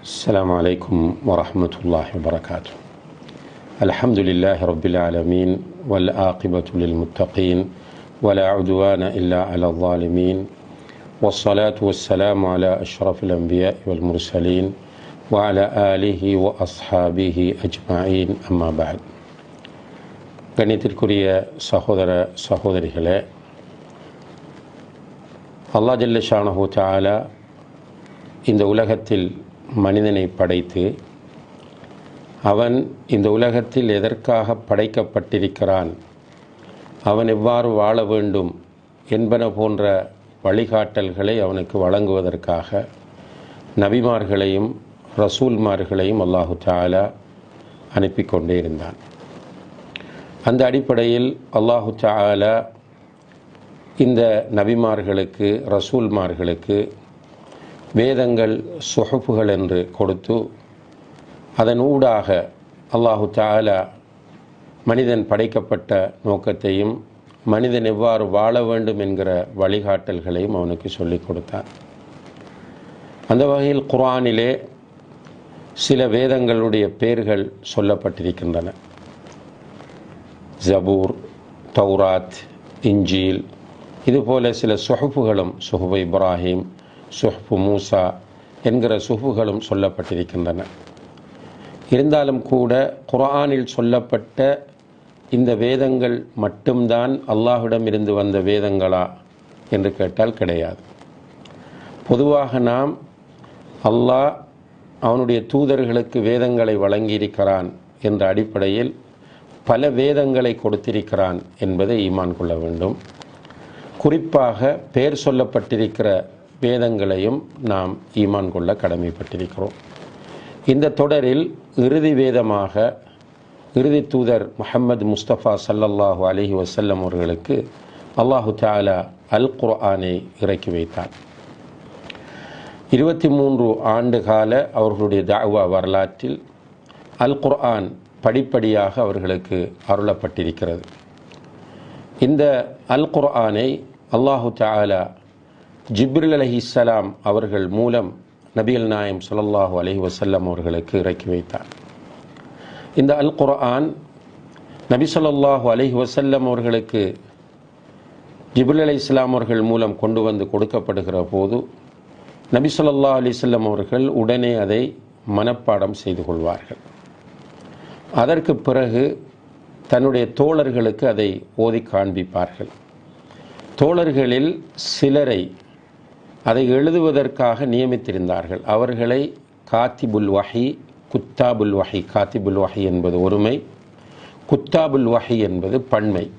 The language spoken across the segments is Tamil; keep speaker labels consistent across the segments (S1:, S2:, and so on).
S1: السلام عليكم ورحمة الله وبركاته الحمد لله رب العالمين والآقبة للمتقين ولا عدوان إلا على الظالمين والصلاة والسلام على أشرف الأنبياء والمرسلين وعلى آله وأصحابه أجمعين أما بعد கணித்திற்குரிய சகோதர சகோதரிகளே அல்லா ஜல்ல ஷானஹூ தாலா இந்த உலகத்தில் மனிதனை படைத்து அவன் இந்த உலகத்தில் எதற்காக படைக்கப்பட்டிருக்கிறான்? அவன் எவ்வாறு வாழ வேண்டும் என்பன போன்ற வழிகாட்டல்களை அவனுக்கு வழங்குவதற்காக நபிமார்களையும் ரசூல்மார்களையும் அல்லாஹு தாலா அனுப்பி கொண்டே இருந்தான். அந்த அடிப்படையில் அல்லாஹு தாலா இந்த நபிமார்களுக்கு ரசூல்மார்களுக்கு வேதங்கள் சொகுப்புகள் என்று கொடுத்து அதன் ஊடாக அல்லாஹு தாலா மனிதன் படைக்கப்பட்ட நோக்கத்தையும் மனிதன் எவ்வாறு வாழ வேண்டும் என்கிற வழிகாட்டல்களையும் அவனுக்கு சொல்லிக் கொடுத்தான். அந்த வகையில் குரானிலே சில வேதங்களுடைய பெயர்கள் சொல்லப்பட்டிருக்கின்றன. ஜபூர் தௌராத் இஞ்சீல் இதுபோல சில சொகுப்புகளும் சுஹுபு இப்ராஹிம் சுஹ்பு மூசா என்கிற சுஹுகளும் சொல்லப்பட்டிருக்கின்றன. இருந்தாலும் கூட குர்ஆனில் சொல்லப்பட்ட இந்த வேதங்கள் மட்டும்தான் அல்லாஹுடம் இருந்து வந்த வேதங்களா என்று கேட்டால் கிடையாது. பொதுவாக நாம் அல்லாஹ் அவனுடைய தூதர்களுக்கு வேதங்களை வழங்கியிருக்கிறான் என்ற அடிப்படையில் பல வேதங்களை கொடுத்திருக்கிறான் என்பதை ஈமான் கொள்ள வேண்டும். குறிப்பாக பெயர் சொல்லப்பட்டிருக்கிற வேதங்களையும் நாம் ஈமான் கொள்ள கடமைப்பட்டிருக்கிறோம். இந்த தொடரில் இறுதி வேதமாக இறுதி தூதர் முஹம்மது முஸ்தபா சல்லல்லாஹு அலஹி வசல்லம் அவர்களுக்கு அல்லாஹு தாலா அல் குர்ஆனை இறக்கி வைத்தார். இருபத்தி மூன்று ஆண்டு கால அவர்களுடைய தாவா வரலாற்றில் அல் குர்ஆன் படிப்படியாக அவர்களுக்கு அருளப்பட்டிருக்கிறது. இந்த அல் குர்ஆனை அல்லாஹு தாலா ஜிப்ரில் அலஹி இஸ்லாம் அவர்கள் மூலம் நபிகள் நாயம் சுல்லாஹு அலஹி வசல்லம் அவர்களுக்கு இறக்கி வைத்தார். இந்த அல் குர்ஆன் நபி சொல்லாஹு அலஹி வசல்லம் அவர்களுக்கு ஜிபுல் அலி இஸ்லாம் அவர்கள் மூலம் கொண்டு வந்து கொடுக்கப்படுகிற போது நபி சொல்லா அலிசல்லம் அவர்கள் உடனே அதை மனப்பாடம் செய்து கொள்வார்கள். அதற்கு பிறகு தன்னுடைய தோழர்களுக்கு அதை ஓதி காண்பிப்பார்கள். தோழர்களில் சிலரை அதை எழுதுவதற்காக நியமித்திருந்தார்கள். அவர்களை காத்திபுல் வஹி குத்தாபுல் வஹி. காத்திபுல் வஹி என்பது ஒருமை குத்தாபுல் வஹி என்பது பன்மை.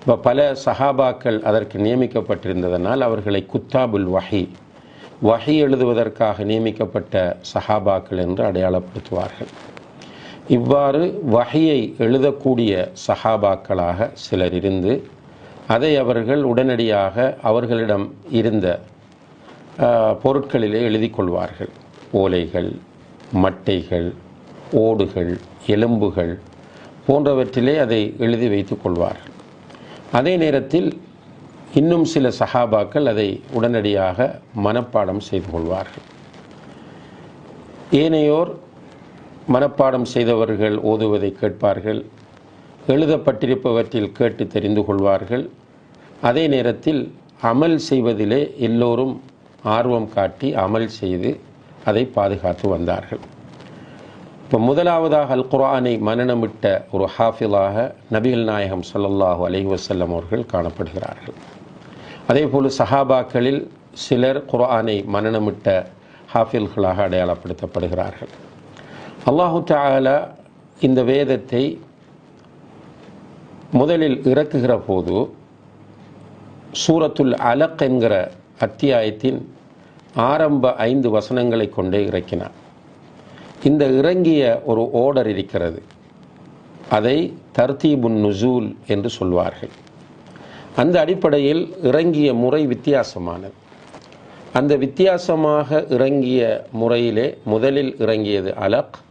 S1: இப்போ பல சஹாபாக்கள் அதற்கு நியமிக்கப்பட்டிருந்ததனால் அவர்களை குத்தாபுல் வஹி வஹி எழுதுவதற்காக நியமிக்கப்பட்ட சஹாபாக்கள் என்று அடையாளப்படுத்துவார்கள். இவ்வாறு வகையை எழுதக்கூடிய சஹாபாக்களாக சிலர் இருந்து அதை அவர்கள் உடனடியாக அவர்களிடம் இருந்த பொருட்களிலே எழுதி கொள்வார்கள் ஓலைகள் மட்டைகள் ஓடுகள் எலும்புகள் போன்றவற்றிலே அதை எழுதி வைத்து கொள்வார்கள். அதே நேரத்தில் இன்னும் சில சஹாபாக்கள் அதை உடனடியாக மனப்பாடம் செய்து கொள்வார்கள். ஏனையோர் மனப்பாடம் செய்தவர்கள் ஓதுவதை கேட்பார்கள். எழுதப்பட்டிருப்பவற்றில் கேட்டு தெரிந்து கொள்வார்கள். அதே நேரத்தில் அமல் செய்வதிலே எல்லோரும் ஆர்வம் காட்டி அமல் செய்து அதை பாதுகாத்து வந்தார்கள். இப்போ முதலாவதாக அல் குர்ஆனை மனநமிட்ட ஒரு ஹாஃபிலாக நபிகள் நாயகம் சல்லல்லாஹு அலஹி வசல்லம் அவர்கள் காணப்படுகிறார்கள். அதே போல் சஹாபாக்களில் சிலர் குர்ஆனை மனநமிட்ட ஹாஃபில்களாக அடையாளப்படுத்தப்படுகிறார்கள். அல்லாஹு தாலா இந்த வேதத்தை முதலில் இறக்குகிற போது சூரத்துல் அலக் என்கிற அத்தியாயத்தின் ஆரம்ப ஐந்து வசனங்களை கொண்டே இறக்கினார். இந்த இறங்கிய ஒரு ஓடர் இருக்கிறது. அதை தர்தீபுன் நுசூல் என்று சொல்வார்கள். அந்த அடிப்படையில் இறங்கிய முறை வித்தியாசமானது. அந்த வித்தியாசமாக இறங்கிய முறையிலே முதலில் இறங்கியது அலக்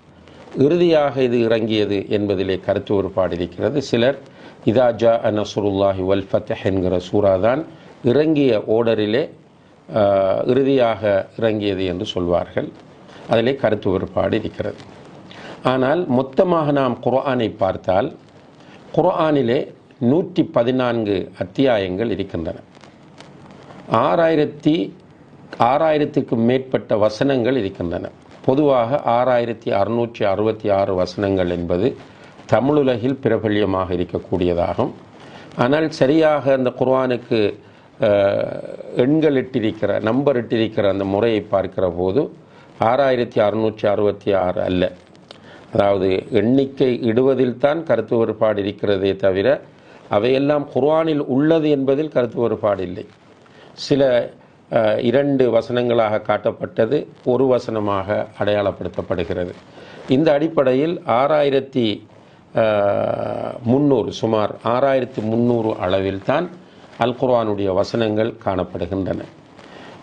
S1: இறுதியாக இது இறங்கியது என்பதிலே கருத்து ஒருபாடு இருக்கிறது. சிலர் இதாஜா ஜா நசுருல்லாஹி வல் என்கிற சூறாதான் இறங்கிய ஓடரிலே இறுதியாக இறங்கியது என்று சொல்வார்கள். அதிலே கருத்து வேறுபாடு இருக்கிறது. ஆனால் மொத்தமாக நாம் குர்ஆனை பார்த்தால் குர்ஆனிலே நூற்றி பதினான்கு அத்தியாயங்கள் இருக்கின்றன. ஆறாயிரத்தி ஆறாயிரத்துக்கு மேற்பட்ட வசனங்கள் இருக்கின்றன. பொதுவாக ஆறாயிரத்தி அறுநூற்றி அறுபத்தி ஆறு வசனங்கள் என்பது தமிழுலகில் பிரபல்யமாக இருக்கக்கூடியதாகும். ஆனால் சரியாக அந்த குர்ஆனுக்கு எண்கள் இட்டிருக்கிற நம்பர் இட்டிருக்கிற அந்த முறையை பார்க்கிற போது ஆறாயிரத்தி அறுநூற்றி அறுபத்தி ஆறு அல்ல. அதாவது எண்ணிக்கை இடுவதில் தான் கருத்து வேறுபாடு இருக்கிறதே தவிர அவையெல்லாம் குர்ஆனில் உள்ளது என்பதில் கருத்து வேறுபாடு இல்லை. சில இரண்டு வசனங்களாக காட்டப்பட்டது ஒரு வசனமாக அடையாளப்படுத்தப்படுகிறது. இந்த அடிப்படையில் ஆறாயிரத்தி முந்நூறு சுமார் ஆறாயிரத்தி முந்நூறு அளவில் தான் அல் குர்ஆனுடைய வசனங்கள் காணப்படுகின்றன.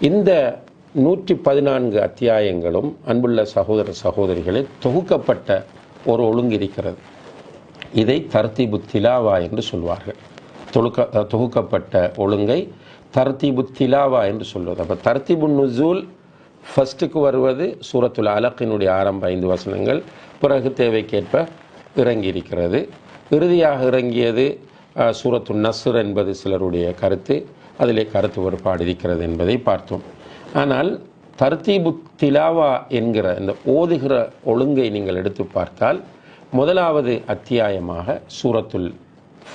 S1: இந்த நூற்றி பதினான்கு அத்தியாயங்களும் அன்புள்ள சகோதர சகோதரிகளில் தொகுக்கப்பட்ட ஒரு ஒழுங்கு இருக்கிறது இதை தர்த்திபு திலாவா என்று சொல்வார்கள். தொழுக்க தொகுக்கப்பட்ட ஒழுங்கை தர்த்திபு திலாவா என்று சொல்வது. அப்போ தர்த்திபு நுசூல் ஃபஸ்ட்டுக்கு வருவது சூரத்துல் அலக்கினுடைய ஆரம்ப ஐந்து வசனங்கள். பிறகு தேவைக்கேற்ப இறங்கி இருக்கிறது இறுதியாக இறங்கியது சூரத்து நசுர் என்பது சிலருடைய கருத்து. அதிலே கருத்து வேறுபாடு இருக்கிறது என்பதை பார்த்தோம். ஆனால் தர்த்தீபு திலாவா என்கிற இந்த ஓதுகிற ஒழுங்கை நீங்கள் எடுத்து பார்த்தால் முதலாவது அத்தியாயமாக சூரத்துல்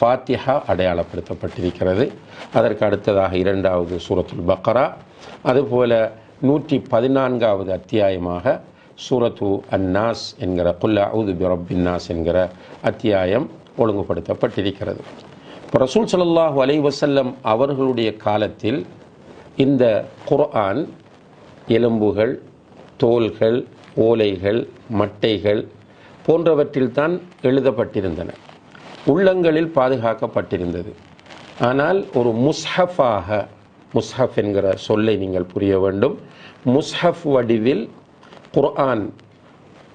S1: ஃபாத்திஹா அடையாளப்படுத்தப்பட்டிருக்கிறது. அதற்கு அடுத்ததாக இரண்டாவது சூரத்துல் பக்ரா. அதுபோல நூற்றி பதினான்காவது அத்தியாயமாக சூரத்து அன்னாஸ் என்கிற குல்லா ஊது பிரபின்னாஸ் என்கிற அத்தியாயம் ஒழுங்குபடுத்தப்பட்டிருக்கிறது. இப்போ ரசூல் சல்லாஹூ அலைஹி அவர்களுடைய காலத்தில் இந்த குர்ஆன் எலும்புகள் தோல்கள் ஓலைகள் மட்டைகள் போன்றவற்றில்தான் எழுதப்பட்டிருந்தன. உள்ளங்களில் பாதுகாக்கப்பட்டிருந்தது. ஆனால் ஒரு முஸ்ஹஃபாக முஸ்ஹஃப் என்கிற சொல்லை நீங்கள் புரிய வேண்டும். முஸ்ஹஃப் வடிவில் குர்ஆன்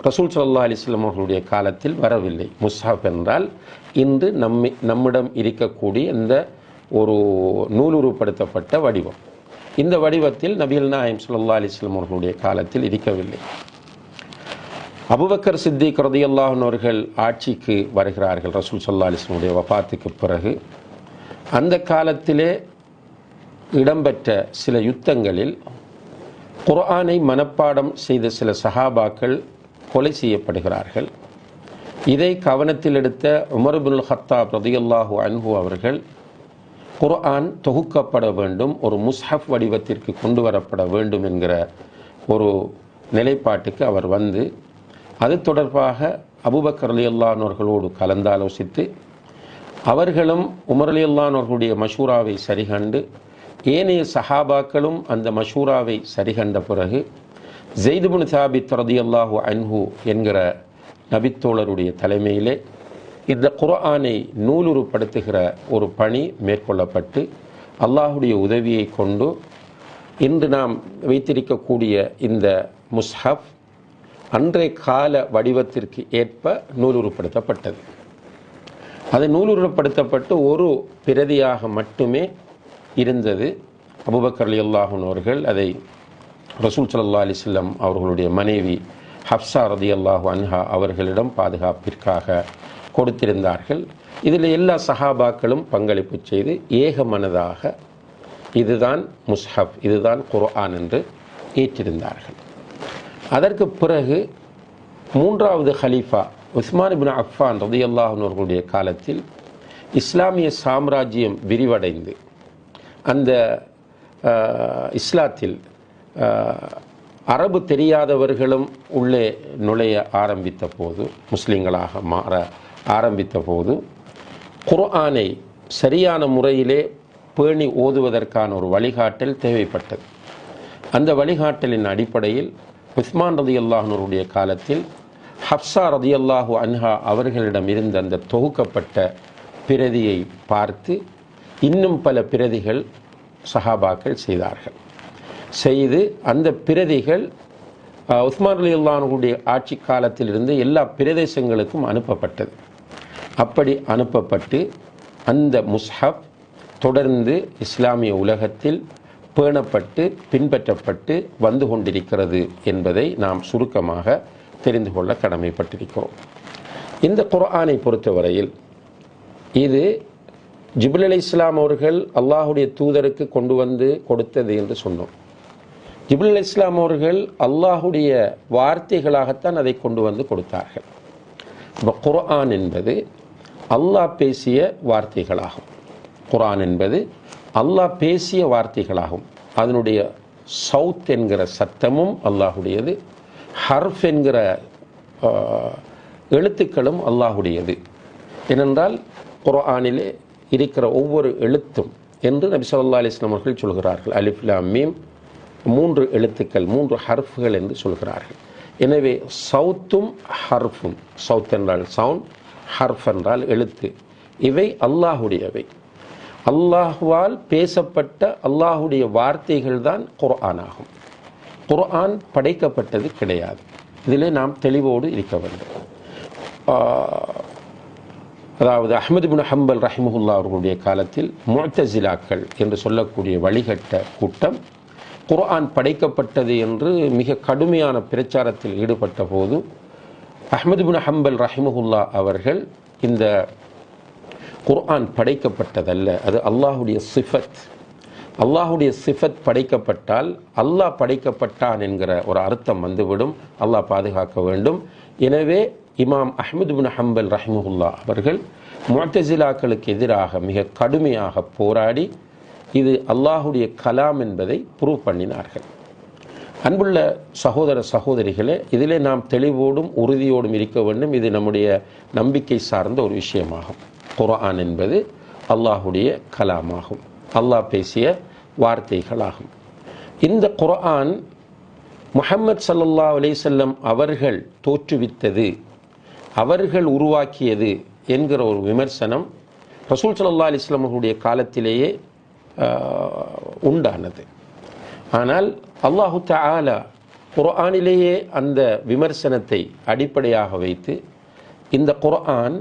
S1: ரசூல் சல்லா அலிஸ்லாம் அவர்களுடைய காலத்தில் வரவில்லை. முஸ்ஹப் என்றால் இன்று நம்மி நம்மிடம் இருக்கக்கூடிய இந்த ஒரு நூலுருப்படுத்தப்பட்ட வடிவம். இந்த வடிவத்தில் நபிகள் நாயம் சுல்லா அலிஸ்லாம் அவர்களுடைய காலத்தில் இருக்கவில்லை. அபுபக்கர் சித்திக் ரதியல்லாஹு அவர்கள் ஆட்சிக்கு வருகிறார்கள். ரசூல் சல்லா அலிஸ்லமுடைய வபாத்துக்கு பிறகு. அந்த காலத்திலே இடம்பெற்ற சில யுத்தங்களில் குர்ஆனை மனப்பாடம் செய்த சில சஹாபாக்கள் கொலை செய்யப்படுகிறார்கள். இதை கவனத்தில் எடுத்த உமர்புல் ஹத்தா ஹத்தாப் ரதியல்லாஹு அன்ஹு அவர்கள் குர்ஆன் தொகுக்கப்பட வேண்டும் ஒரு முஸ்ஹப் வடிவத்திற்கு கொண்டு வரப்பட வேண்டும் என்கிற ஒரு நிலைப்பாட்டுக்கு அவர் வந்து அது தொடர்பாக அபுபக்கர் ரலியல்லாஹு கலந்தாலோசித்து அவர்களும் உமர் ரலியல்லாஹு மஷூராவை சரிகண்டு ஏனைய சஹாபாக்களும் அந்த மஷூராவை சரிகண்ட பிறகு ஜெய்துபுன் சாபித் ரதியல்லாஹு அன்ஹு என்கிற நபித்தோழருடைய தலைமையிலே இந்த குர்ஆனை நூலுருப்படுத்துகிற ஒரு பணி மேற்கொள்ளப்பட்டு அல்லாஹுடைய உதவியை கொண்டு இன்று நாம் வைத்திருக்கக்கூடிய இந்த முஸ்ஹப் அன்றைய கால வடிவத்திற்கு ஏற்ப நூலுருப்படுத்தப்பட்டது அது நூலுருப்படுத்தப்பட்டு ஒரு பிரதியாக மட்டுமே இருந்தது. அபுபக்கர் அலி அல்லாஹன் அவர்கள் அதை ரசூல் சல்லா அலிஸ்லம் அவர்களுடைய மனைவி ஹப்சா ரதி அல்லாஹு அன்ஹா அவர்களிடம் பாதுகாப்பிற்காக கொடுத்திருந்தார்கள். இதில் எல்லா சஹாபாக்களும் பங்களிப்பு செய்து ஏகமனதாக இதுதான் முஸ்ஹப் இதுதான் குர்ஆன் என்று ஏற்றிருந்தார்கள். அதற்கு பிறகு மூன்றாவது ஹலீஃபா உஸ்மான் பின் அஃபான் ரதி அவர்களுடைய காலத்தில் இஸ்லாமிய சாம்ராஜ்யம் விரிவடைந்து அந்த இஸ்லாத்தில் அரபு தெரியாதவர்களும் உள்ளே நுழைய ஆரம்பித்த போது முஸ்லீம்களாக மாற ஆரம்பித்த போது குர்ஆனை சரியான முறையிலே பேணி ஓதுவதற்கான ஒரு வழிகாட்டல் தேவைப்பட்டது. அந்த வழிகாட்டலின் அடிப்படையில் உஸ்மான் ரதி அல்லாஹனுடைய காலத்தில் ஹப்சா ரதி அல்லாஹு அன்ஹா அவர்களிடம் இருந்த அந்த தொகுக்கப்பட்ட பிரதியை பார்த்து இன்னும் பல பிரதிகள் சஹாபாக்கள் செய்தார்கள். செய்து அந்த பிரதிகள் உஸ்மான் அலி அல்லானுடைய ஆட்சி காலத்திலிருந்து எல்லா பிரதேசங்களுக்கும் அனுப்பப்பட்டது. அப்படி அனுப்பப்பட்டு அந்த முஸ்ஹப் தொடர்ந்து இஸ்லாமிய உலகத்தில் பேணப்பட்டு பின்பற்றப்பட்டு வந்து கொண்டிருக்கிறது என்பதை நாம் சுருக்கமாக தெரிந்து கொள்ள கடமைப்பட்டிருக்கிறோம். இந்த குரானை பொறுத்தவரையில் இது ஜிபுல் அலி இஸ்லாம் அவர்கள் அல்லாஹுடைய தூதருக்கு கொண்டு வந்து கொடுத்தது என்று சொன்னோம். ஜிபுல் அலி இஸ்லாம் அவர்கள் அல்லாஹுடைய வார்த்தைகளாகத்தான் அதை கொண்டு வந்து கொடுத்தார்கள். இப்போ குர்ஆன் என்பது அல்லாஹ் பேசிய வார்த்தைகளாகும். குரான் என்பது அல்லாஹ் பேசிய வார்த்தைகளாகும். அதனுடைய சவுத் என்கிற சத்தமும் அல்லாஹுடையது ஹர்ஃப் என்கிற எழுத்துக்களும் அல்லாஹுடையது ஏனென்றால் குரானிலே இருக்கிற ஒவ்வொரு எழுத்தும் என்று நபி சொல்லா அலிஸ்லாம் அவர்கள் சொல்கிறார்கள். அலிஃப் மீம். மூன்று எழுத்துக்கள் மூன்று ஹர்ஃப்கள் என்று சொல்கிறார்கள். எனவே சவுத்தும் ஹர்ஃபும். சவுத் என்றால் சவுண்ட் ஹர்ஃப் என்றால் எழுத்து. இவை அல்லாஹுடையவை. அல்லாஹுவால் பேசப்பட்ட அல்லாஹுடைய வார்த்தைகள் தான் குர்ஆன் ஆகும். குர்ஆன் படைக்கப்பட்டது கிடையாது. இதிலே நாம் தெளிவோடு இருக்க வேண்டும். அதாவது அஹமது பின் ஹம்பல் ரஹிமுல்லா அவர்களுடைய காலத்தில் முஅத்தசிலாக்கள் என்று சொல்லக்கூடிய வழிகட்ட கூட்டம் குர்ஆன் படைக்கப்பட்டது என்று மிக கடுமையான பிரச்சாரத்தில் ஈடுபட்ட போது அஹமது பின் ஹம்பல் ரஹிமுல்லா அவர்கள் இந்த குர்ஆன் படைக்கப்பட்டதல்ல. அது அல்லாஹுடைய சிஃபத். அல்லாஹுடைய சிஃபத் படைக்கப்பட்டால் அல்லாஹ் படைக்கப்பட்டான் என்கிற ஒரு அர்த்தம் வந்துவிடும். அல்லாஹ் பாதுகாக்க வேண்டும். எனவே இமாம் அஹமது பின் ஹம்பல் ரஹிமுல்லா அவர்கள் முஅத்தசிலாக்களுக்கு எதிராக மிக கடுமையாக போராடி இது அல்லாஹுடைய கலாம் என்பதை ப்ரூவ் பண்ணினார்கள். அன்புள்ள சகோதர சகோதரிகளே இதிலே நாம் தெளிவோடும் உறுதியோடும் இருக்க வேண்டும். இது நம்முடைய நம்பிக்கை சார்ந்த ஒரு விஷயமாகும். குர்ஆன் என்பது அல்லாஹுடைய கலாமாகும். அல்லாஹ் பேசிய வார்த்தைகளாகும். இந்த குர்ஆன் முஹம்மது சல்லா அலைஹி அவர்கள் தோற்றுவித்தது அவர்கள் உருவாக்கியது என்கிற ஒரு விமர்சனம் ரசூல் சல்லா அலைஹி வஸல்லம் காலத்திலேயே உண்டானது. ஆனால் அல்லாஹு தாலா குர்ஆனிலேயே அந்த விமர்சனத்தை அடிப்படையாக வைத்து இந்த குர்ஆன்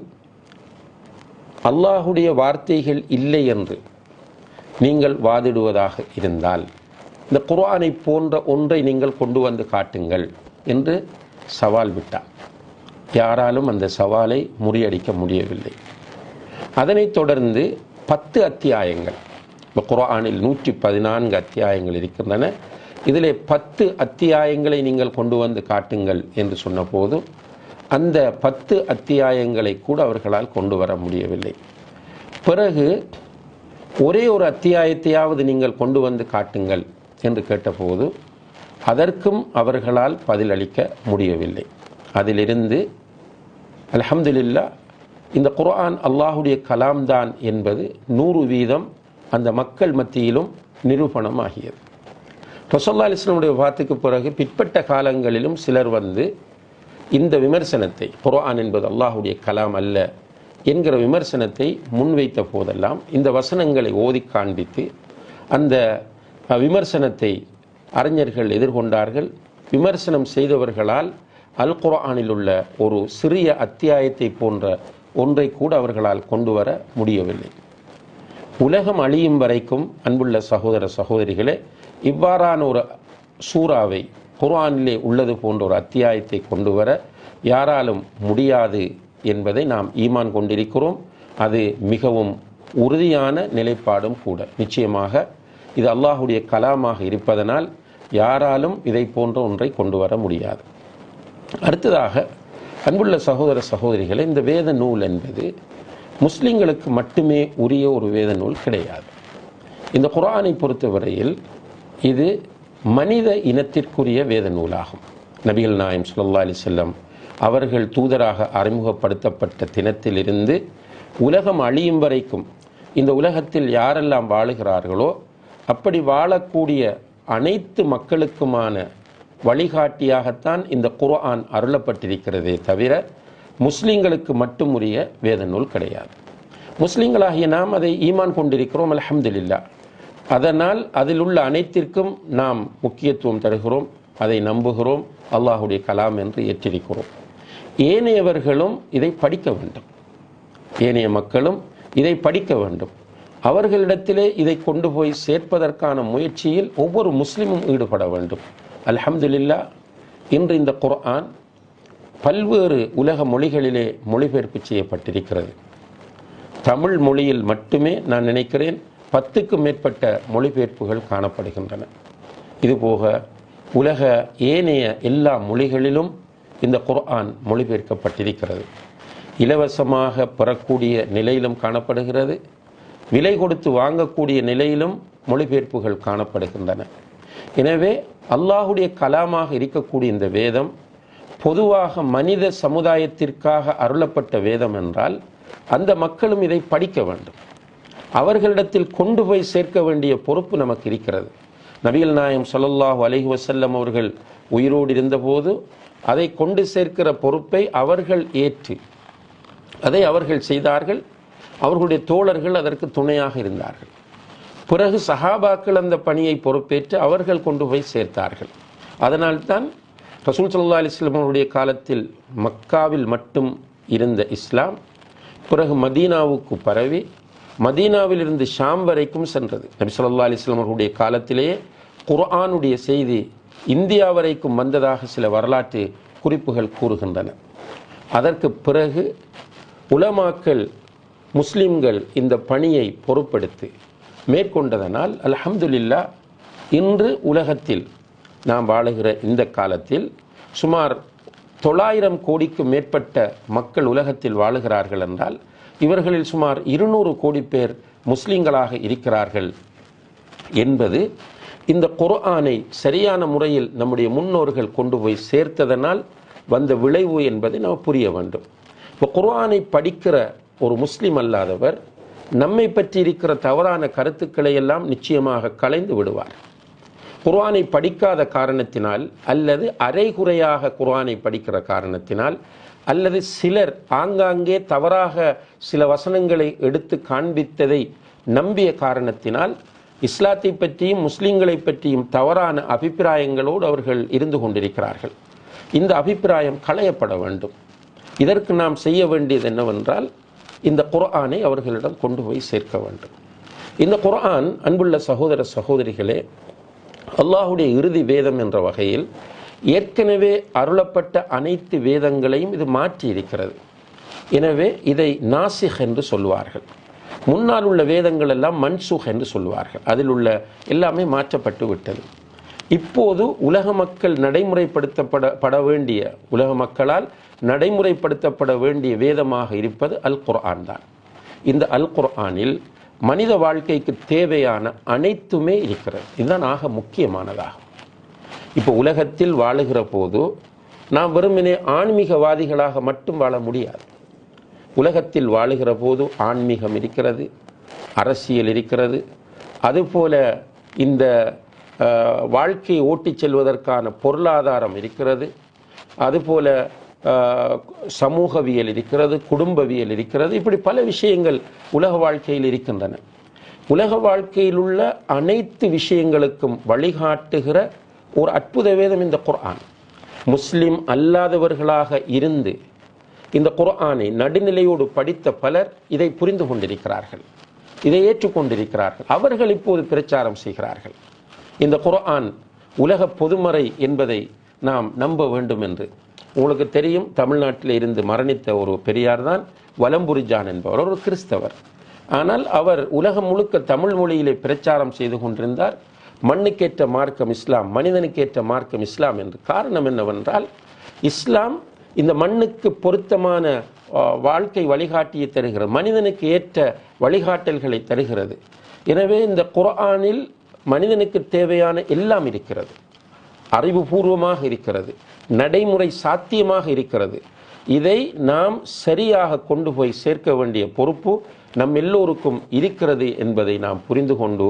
S1: அல்லாஹுடைய வார்த்தைகள் இல்லை என்று நீங்கள் வாதிடுவதாக இருந்தால் இந்த குர்ஆனை போன்ற ஒன்றை நீங்கள் கொண்டு வந்து காட்டுங்கள் என்று சவால் விட்டார். யாராலும் அந்த சவாலை முறியடிக்க முடியவில்லை. அதனைத் தொடர்ந்து பத்து அத்தியாயங்கள். இப்போ குர்ஆனில் நூற்றி பதினான்கு அத்தியாயங்கள் இருக்கின்றன. இதிலே பத்து அத்தியாயங்களை நீங்கள் கொண்டு வந்து காட்டுங்கள் என்று சொன்னபோது அந்த பத்து அத்தியாயங்களை கூட அவர்களால் கொண்டு வர முடியவில்லை. பிறகு ஒரே ஒரு அத்தியாயத்தையாவது நீங்கள் கொண்டு வந்து காட்டுங்கள் என்று கேட்டபோது அதற்கும் அவர்களால் பதிலளிக்க முடியவில்லை. அதிலிருந்து அல்ஹம்துலில்லா இந்த குர்ஆன் அல்லாஹுடைய கலாம் தான் என்பது நூறு வீதம் அந்த மக்கள் மத்தியிலும் நிரூபணமாகியது. ரசோல்லா அலிஸ்லமுடைய வாத்துக்கு பிறகு பிற்பட்ட காலங்களிலும் சிலர் வந்து இந்த விமர்சனத்தை குர்ஆன் என்பது அல்லாஹுடைய கலாம் அல்ல என்கிற விமர்சனத்தை முன்வைத்த போதெல்லாம் இந்த வசனங்களை ஓதி காண்பித்து அந்த விமர்சனத்தை அறிஞர்கள் எதிர்கொண்டார்கள். விமர்சனம் செய்தவர்களால் அல் குர்ஆனில் உள்ள ஒரு சிறிய அத்தியாயத்தை போன்ற ஒன்றை கூட அவர்களால் கொண்டு வர முடியவில்லை. உலகம் அழியும் வரைக்கும் அன்புள்ள சகோதர சகோதரிகளே இவ்வாறான ஒரு சூறாவை குர்ஆனிலே உள்ளது போன்ற ஒரு அத்தியாயத்தை கொண்டு வர யாராலும் முடியாது என்பதை நாம் ஈமான் கொண்டிருக்கிறோம். அது மிகவும் உறுதியான நிலைப்பாடும் கூட. நிச்சயமாக இது அல்லாஹுடைய கலாமாக இருப்பதனால் யாராலும் இதை போன்ற ஒன்றை கொண்டு வர முடியாது. அடுத்ததாக அன்புள்ள சகோதர சகோதரிகளை இந்த வேத நூல் என்பது முஸ்லிம்களுக்கு மட்டுமே உரிய ஒரு வேத நூல் கிடையாது. இந்த குரானை பொறுத்தவரையில் இது மனித இனத்திற்குரிய வேத நூலாகும். நபிகள் நாயம் சுல்லா அலி செல்லம் அவர்கள் தூதராக அறிமுகப்படுத்தப்பட்ட தினத்திலிருந்து உலகம் அழியும் வரைக்கும் இந்த உலகத்தில் யாரெல்லாம் வாழுகிறார்களோ அப்படி வாழக்கூடிய அனைத்து மக்களுக்குமான வழிகாட்டியாகத்தான் இந்த குர்ஆன் அருளப்பட்டிருக்கிறதே தவிர முஸ்லீம்களுக்கு மட்டும் உரிய வேத நூல் கிடையாது. முஸ்லீம்களாகிய நாம் அதை ஈமான் கொண்டிருக்கிறோம் அல்ஹம்துலில்லாஹ். அதனால் அதில் உள்ள அனைத்திற்கும் நாம் முக்கியத்துவம் தருகிறோம் அதை நம்புகிறோம் அல்லாஹுடைய கலாம் என்று ஏற்றிருக்கிறோம். ஏனையவர்களும் இதை படிக்க வேண்டும். ஏனைய மக்களும் இதை படிக்க வேண்டும். அவர்களிடத்திலே இதை கொண்டு போய் சேர்ப்பதற்கான முயற்சியில் ஒவ்வொரு முஸ்லீமும் ஈடுபட வேண்டும். அல்ஹம்துலில்லா இன்று இந்த குர்ஆன் பல்வேறு உலக மொழிகளிலே மொழிபெயர்ப்பு செய்யப்பட்டிருக்கிறது. தமிழ் மொழியில் மட்டுமே நான் நினைக்கிறேன் பத்துக்கும் மேற்பட்ட மொழிபெயர்ப்புகள் காணப்படுகின்றன. இதுபோக உலக ஏனைய எல்லா மொழிகளிலும் இந்த குர்ஆன் மொழிபெயர்க்கப்பட்டிருக்கிறது. இலவசமாக பெறக்கூடிய நிலையிலும் காணப்படுகிறது. விலை கொடுத்து வாங்கக்கூடிய நிலையிலும் மொழிபெயர்ப்புகள் காணப்படுகின்றன. எனவே அல்லாஹுடைய கலாமாக இருக்கக்கூடிய இந்த வேதம் பொதுவாக மனித சமுதாயத்திற்காக அருளப்பட்ட வேதம் என்றால் அந்த மக்களும் இதை படிக்க வேண்டும். அவர்களிடத்தில் கொண்டு போய் சேர்க்க வேண்டிய பொறுப்பு நமக்கு இருக்கிறது. நபிகள் நாயம் சொல்லல்லாஹு அலஹி வசல்லம் அவர்கள் உயிரோடு இருந்தபோது அதை கொண்டு சேர்க்கிற பொறுப்பை அவர்கள் ஏற்று அதை அவர்கள் செய்தார்கள். அவர்களுடைய தோழர்கள் அதற்கு துணையாக இருந்தார்கள். பிறகு சஹாபாக்கள் அந்த பணியை பொறுப்பேற்று அவர்கள் கொண்டு போய் சேர்த்தார்கள். அதனால்தான் ரசூல் சல்லா அலிஸ்லாம் அவருடைய காலத்தில் மக்காவில் மட்டும் இருந்த இஸ்லாம் பிறகு மதீனாவுக்கு பரவி மதீனாவில் இருந்து ஷாம் வரைக்கும் சென்றது. நபி சொல்லா அலிஸ்லாம் காலத்திலேயே குர்ஆனுடைய செய்தி இந்தியா வரைக்கும் வந்ததாக சில வரலாற்று குறிப்புகள் கூறுகின்றன. அதற்கு பிறகு உலமாக்கள் முஸ்லிம்கள் இந்த பணியை பொறுப்படுத்தி மேற்கொண்டதனால் அல்ஹம்துலில்லா இன்று உலகத்தில் நாம் வாழுகிற இந்த காலத்தில் சுமார் தொள்ளாயிரம் கோடிக்கு மேற்பட்ட மக்கள் உலகத்தில் வாழுகிறார்கள் என்றால் இவர்களில் சுமார் இருநூறு கோடி பேர் முஸ்லிம்களாக இருக்கிறார்கள் என்பது இந்த குர்ஆனை சரியான முறையில் நம்முடைய முன்னோர்கள் கொண்டு போய் சேர்த்ததனால் வந்த விளைவு என்பதை நாம் புரிய வேண்டும். இப்போ குர்ஆனை படிக்கிற ஒரு முஸ்லீம் அல்லாதவர் நம்மை பற்றி இருக்கிற தவறான கருத்துக்களை எல்லாம் நிச்சயமாக கலைந்து விடுவார். குர்ஆனை படிக்காத காரணத்தினால் அல்லது அரைகுறையாக குர்ஆனை படிக்கிற காரணத்தினால் அல்லது சிலர் ஆங்காங்கே தவறாக சில வசனங்களை எடுத்து காண்பித்ததை நம்பிய காரணத்தினால் இஸ்லாத்தை பற்றியும் முஸ்லீம்களை பற்றியும் தவறான அபிப்பிராயங்களோடு அவர்கள் இருந்து கொண்டிருக்கிறார்கள். இந்த அபிப்பிராயம் களையப்பட வேண்டும். இதற்கு நாம் செய்ய வேண்டியது என்னவென்றால் இந்த குர்ஆனை அவர்களிடம் கொண்டு போய் சேர்க்க வேண்டும். இந்த குர்ஆன் அன்புள்ள சகோதர சகோதரிகளே அல்லாஹுடைய இறுதி வேதம் என்ற வகையில் ஏற்கனவே அருளப்பட்ட அனைத்து வேதங்களையும் இது மாற்றி இருக்கிறது எனவே இதை நாசிக் என்று சொல்வார்கள். முன்னால் உள்ள வேதங்கள் எல்லாம் மன்சூஹ் என்று சொல்லுவார்கள் அதில் உள்ள எல்லாமே மாற்றப்பட்டு விட்டது. இப்போது உலக மக்கள் நடைமுறைப்படுத்தப்பட பட வேண்டிய உலக மக்களால் நடைமுறைப்படுத்தப்பட வேண்டிய வேதமாக இருப்பது அல் குர்ஆன் தான். இந்த அல் குர்ஆனில் மனித வாழ்க்கைக்கு தேவையான அனைத்துமே இருக்கிறது. இதுதான் ஆக முக்கியமானதாகும். இப்போ உலகத்தில் வாழுகிற போது நாம் வெறுமனே ஆன்மீகவாதிகளாக மட்டும் வாழ முடியாது. உலகத்தில் வாழுகிற போது ஆன்மீகம் இருக்கிறது அரசியல் இருக்கிறது. அதுபோல இந்த வாழ்க்கையை ஓட்டிச் செல்வதற்கான பொருளாதாரம் இருக்கிறது. அதுபோல சமூகவியல் இருக்கிறது குடும்பவியல் இருக்கிறது இப்படி பல விஷயங்கள் உலக வாழ்க்கையில் இருக்கின்றன. உலக வாழ்க்கையில் உள்ள அனைத்து விஷயங்களுக்கும் வழிகாட்டுகிற ஒரு அற்புத வேதம் இந்த குர்ஆன். முஸ்லிம் அல்லாதவர்களாக இருந்து இந்த குர்ஆனை நடுநிலையோடு படித்த பலர் இதை புரிந்து கொண்டிருக்கிறார்கள். இதை ஏற்றுக்கொண்டிருக்கிறார்கள். அவர்கள் இப்போது பிரச்சாரம் செய்கிறார்கள். இந்த குர்ஆன் உலக பொதுமறை என்பதை நாம் நம்ப வேண்டும் என்று உங்களுக்கு தெரியும் தமிழ்நாட்டில் இருந்து மரணித்த ஒரு பெரியார் தான் வலம்புரிஜான் என்பவர் ஒரு கிறிஸ்தவர். ஆனால் அவர் உலகம் முழுக்க தமிழ் மொழியிலே பிரச்சாரம் செய்து கொண்டிருந்தார். மண்ணுக்கேற்ற மார்க்கம் இஸ்லாம் மனிதனுக்கேற்ற மார்க்கம் இஸ்லாம் என்று காரணம் என்னவென்றால் இஸ்லாம் இந்த மண்ணுக்கு பொருத்தமான வாழ்க்கை வழிகாட்டியை தருகிறது மனிதனுக்கு ஏற்ற வழிகாட்டல்களை தருகிறது. எனவே இந்த குர்ஆனில் மனிதனுக்கு தேவையான எல்லாம் இருக்கிறது. அறிவுபூர்வமாக இருக்கிறது. நடைமுறை சாத்தியமாக இருக்கிறது. இதை நாம் சரியாக கொண்டு போய் சேர்க்க வேண்டிய பொறுப்பு நம் எல்லோருக்கும் இருக்கிறது என்பதை நாம் புரிந்து கொண்டு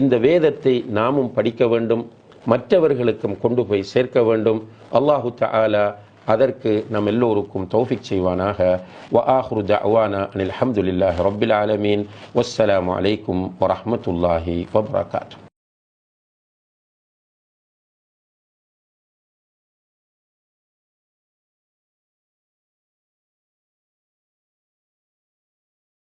S1: இந்த வேதத்தை நாமும் படிக்க வேண்டும். மற்றவர்களுக்கும் கொண்டு போய் சேர்க்க வேண்டும். அல்லாஹு தாலா அதற்கு நம் எல்லோருக்கும் தௌஃபிக் செய்வானாக. வ ஆஹ்ரு தஅவானா அனில் அஹமதுல்லாஹ் ரப்பில் ஆலமீன். வஸ்ஸலாம் அலைக்கும் வரமத்துல்லாஹி வபரகாத்துஹு